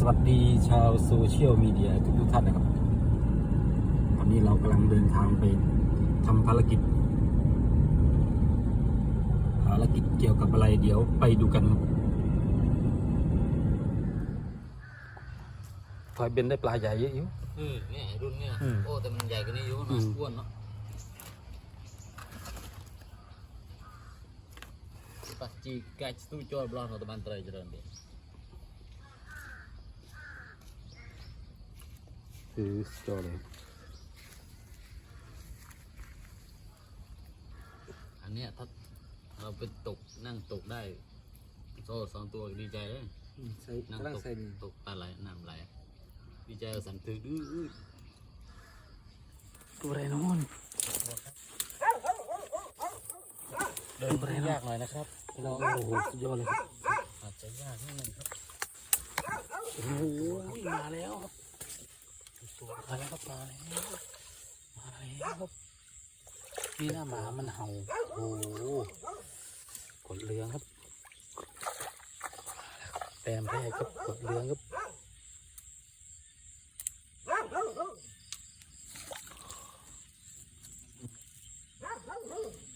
สวัสดีชาวโซเชียลมีเดียทุกทุกๆท่านนะครับตอนนี้เรากำลังเดินทางไปทำภารกิจ ภารกิจเกี่ยวกับอะไรเดี๋ยวไปดูกันครับทอยเบนได้ปลาใหญ่เยอะอยู่อืมเนี่ยรุ่นเนี่ยอืมโอ้แต่มันใหญ่กว่านี้อยู่อืนะมอ้วนเนาะปัจจีกาจตู้จอดบลอนของตะบันไตรเจริญเดี คือสจอเลยอันเนี้ยถ้าเราไปตกนั่งตกได้โซ่สองตัวดีใจเลยใส่นั่งกำลังตกใส่ดีตกปลาไหลน้ำไหลดีใจสั่นถือดื้ออื้อตัวอะไรน้อนเดินไปยากหน่อยนะครับเราโอ้โหสุดยอดเลยครับอาจจะยากนิดนึงครับโอ้โหมาแล้วครับ ตัวมาแล้วครับมาแล้วมาแล้วครับนี่หน้าหมามันเห่าโอ้โหกดเรืองครับแต้มแรกครับกดเรืองครับ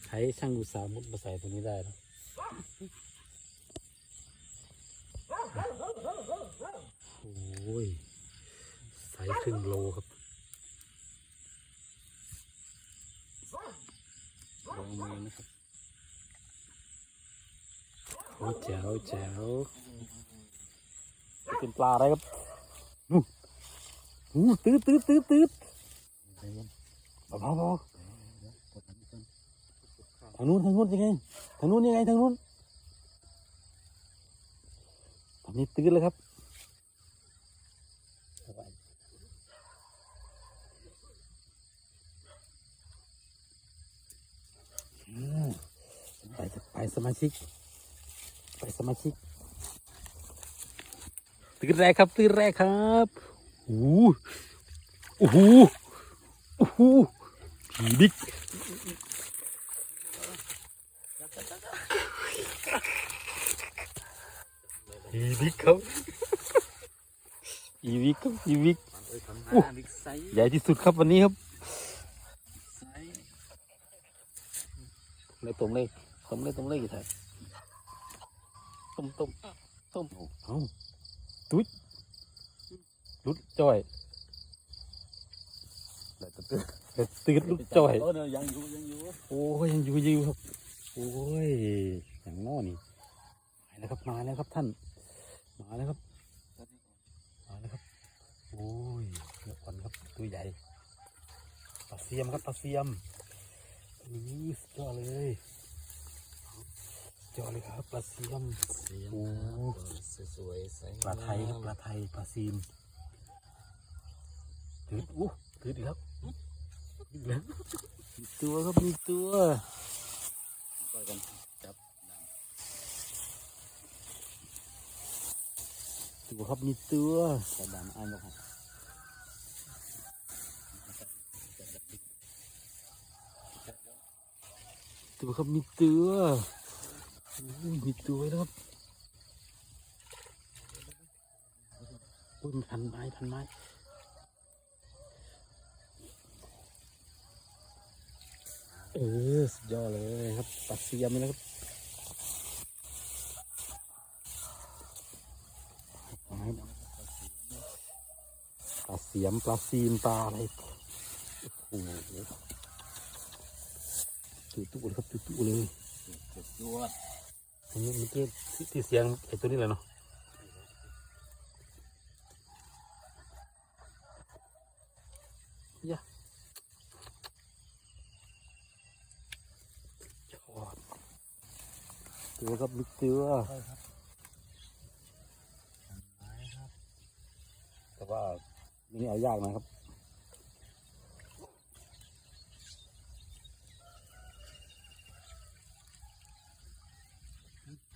ใช้ช่างอุตสาหมุดมาใส่ตัวนี้ได้เนอะโอ้ย ส่ครึ่งโลครับลองมือนะครับโอ้แจ๋วแจ๋วเป็นปลาอะไรครับอู้หูตืดตืดตืดตืดเบาๆเบาๆทางนู้นทางนู้นยังไงทางนู้นยังไงทางนู้นตอนนี้ตืดเลยครับ อืมไปไป สมาชิก ไปสมาชิกตื่นแรกครับตื่นแรกครับโอ้โหโอ้โหโอ้โหผีบิ๊กผีบิ๊กครับอีวิกครับอีวิกเอ้ยทำอู้งานบิ๊กไซส์ใหญ่ที่สุดครับวันนี้ครับไซส์เลยตรงเลย ผมเลยตรงเลยกี่ถ่ายต้มต้มต้มเอ้าตุ้ยลุดจ่อยเลยตื่นเลยตื่นลุดจ่อยเออเนี่ยยังอยู่ยังอยู่โอ้ยยังอยู่อยู่ครับโอ้ยอย่างน้อนี่มาแล้วครับมาแล้วครับท่านมาแล้วครับมาแล้วครับโอ้ยเดี๋ยวก่อนครับตัวใหญ่ปลาเสียมครับปลาเสียมนี่สุดยอดเลย สุดยอดเลยครับปลาเสียมเสียงโอ้สวยๆใสปลาไทยครับปลาไทยปลาซีนถืออู้ถือดีครับอีกแล้วมีตัวครับมีตัวไปกันจับน้ตัวครับมีตัวำจับน้ำอันบอกตัวครับมีตัวอุ้ย มีตัวแล้วครับอุ้ยมันพันไม้พันไม้เออสุดยอดเลยครับปลาเสียมเลยนะครับปลาเสียมปลาซีนปลาอะไรโอ้โหตู้ตู้เลยครับตู้ตู้เลยตัว อันนี้เมื่อกี้ที่ที่เสียงไอ้ตัวนี้แหละเนาะยะชอบตัวครับลึกตัวแต่ว่านี่เอายากหนะครับ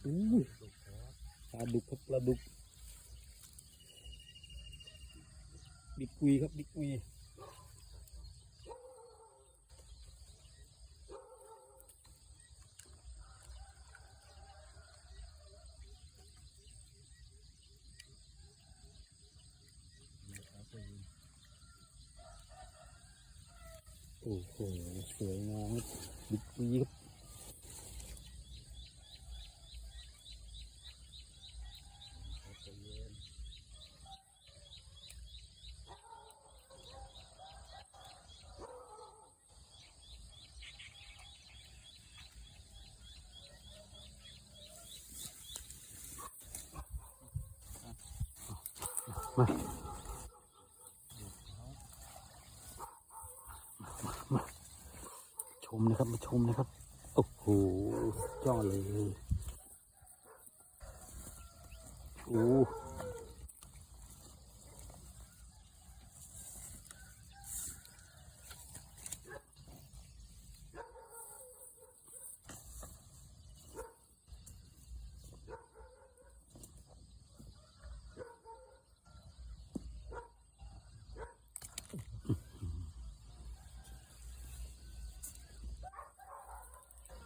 อู้ปลาดุกครับปลาดุกดิกุยครับดิกุยโอ้โหสวยงามดิกุยครับ มามาชมนะครับ มาชมนะครับ โอ้โหสุดยอดเลยโอ้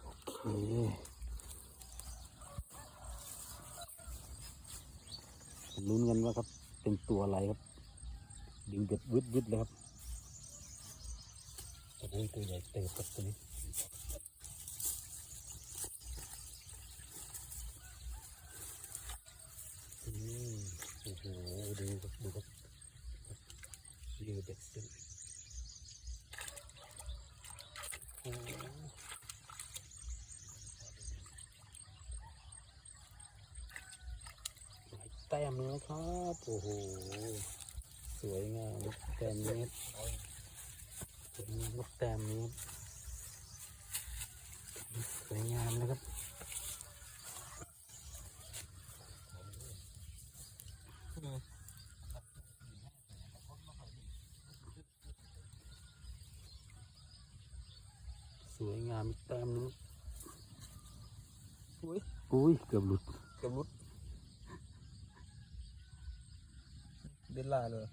โอเคลุ้นกันว่าครับ เป็น ตัวอะไรครับ ดึงเด็ดวึดวึดเลยครับตัวนี้ตัวใหญ่เติบครับตัวนี้อืมโอ้โหดูครับดูครับยืดเด็ดเส้นโอ้โหหลาย แต้มเลยนะครับ โอ้โห สวยงามครับแต้มนี้ครับสวยงามครับแต้มนี้ครับสวยงามนะครับสวยงามอีกแต้มนึงอุ้ยอุ้ยเกือบหลุดเกือบรุดเด นลาเลย